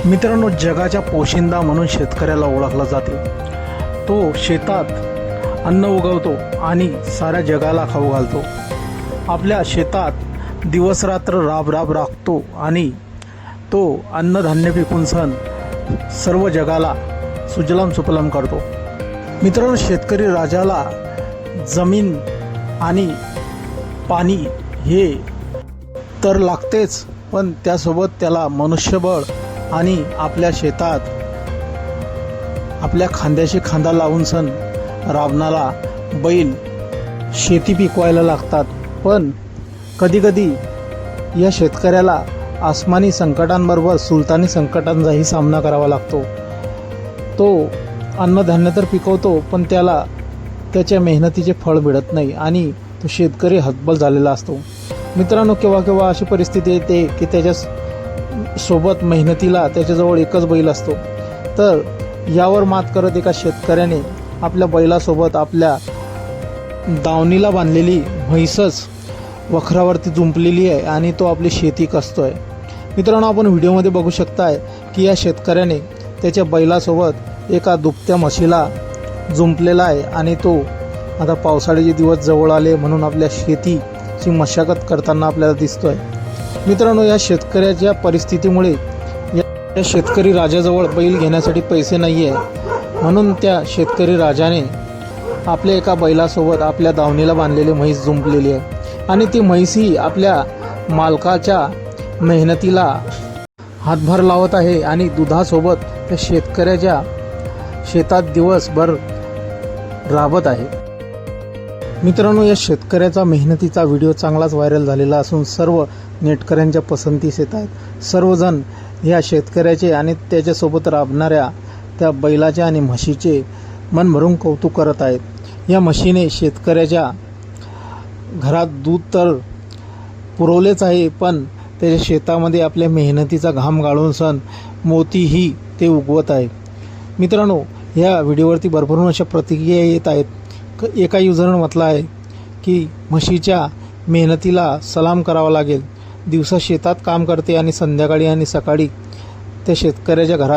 मित्रांनो जगाच्या पोशिंदा म्हणून शेतकऱ्याला ओळखला जाते. तो शेतात अन्न उगवतो आणि साऱ्या जगाला खाऊ घालतो. आपल्या शेतात दिवसरात्र राब राब राखतो आणि तो अन्नधान्य पिकून सण सर्व जगाला सुजलाम सुफलाम करतो. मित्रांनो शेतकरी राजाला जमीन आणि पाणी हे तर लागतेच पण त्यासोबत त्याला मनुष्यबळ आणि आपल्या शेतात आपल्या खांद्याशी खांदा लावून सण रावणाला बैल शेती पिकवायला लागतात. पण कधीकधी या शेतकऱ्याला आसमानी संकटांबरोबर सुलतानी संकटांचाही सामना करावा लागतो. तो अन्नधान्य तर पिकवतो पण त्याला त्याच्या मेहनतीचे फळ मिळत नाही आणि तो शेतकरी हतबल झालेला असतो. मित्रांनो केव्हा केव्हा अशी परिस्थिती येते की त्याच्या सोबत मेहनतीला त्याच्याजवळ एकच बैल असतो. तर यावर मात करत एका शेतकऱ्याने आपल्या बैलासोबत आपल्या दावणीला बांधलेली म्हैसच वखरावरती जुंपलेली आहे आणि तो आपली शेती कसतो आहे मित्रांनो आपण व्हिडिओमध्ये बघू शकताय की या शेतकऱ्याने त्याच्या बैलासोबत एका दुभत्या म्हशीला जुंपलेला आहे आणि तो आता पावसाळ्याचे दिवस जवळ आले म्हणून आपल्या शेतीची मशागत करताना आपल्याला दिसतो आहे मित्रांनो या शेतकऱ्याच्या परिस्थितीमुळे या शेतकरी राजाजवळ बैल घेण्यासाठी पैसे नाही आहे म्हणून त्या शेतकरी राजाने आपल्या एका बैलासोबत आपल्या दावणीला बांधलेली म्हैस जुंपलेली आहे. आणि ती म्हैस ही आपल्या मालकाच्या मेहनतीला हातभार लावत आहे आणि दुधासोबत त्या शेतकऱ्याच्या शेतात दिवसभर राबत आहे. मित्रांनो या शेतकऱ्याचा मेहनतीचा व्हिडिओ चांगलाच व्हायरल झालेला असून सर्व नेटकऱ्यांच्या पसंतीस येत आहेत. सर्वजण या शेतकऱ्याचे आणि त्याच्यासोबत राबणाऱ्या त्या बैलाच्या आणि म्हशीचे मन भरून कौतुक करत आहेत. या म्हशीने शेतकऱ्याच्या घरात दूध तर पुरवलेच आहे पण त्याच्या शेतामध्ये आपल्या मेहनतीचा घाम गाळून सण मोतीही ते उगवत आहे मित्रांनो या व्हिडिओवरती भरभरून अशा प्रतिक्रिया येत आहेत. एका युजरनं म्हटलं आहे की म्हशीच्या मेहनतीला सलाम करावा लागेल. दिवसा शेतात काम करते आणि संध्याकाळी आणि सकाळी त्या शेतकऱ्याच्या घरात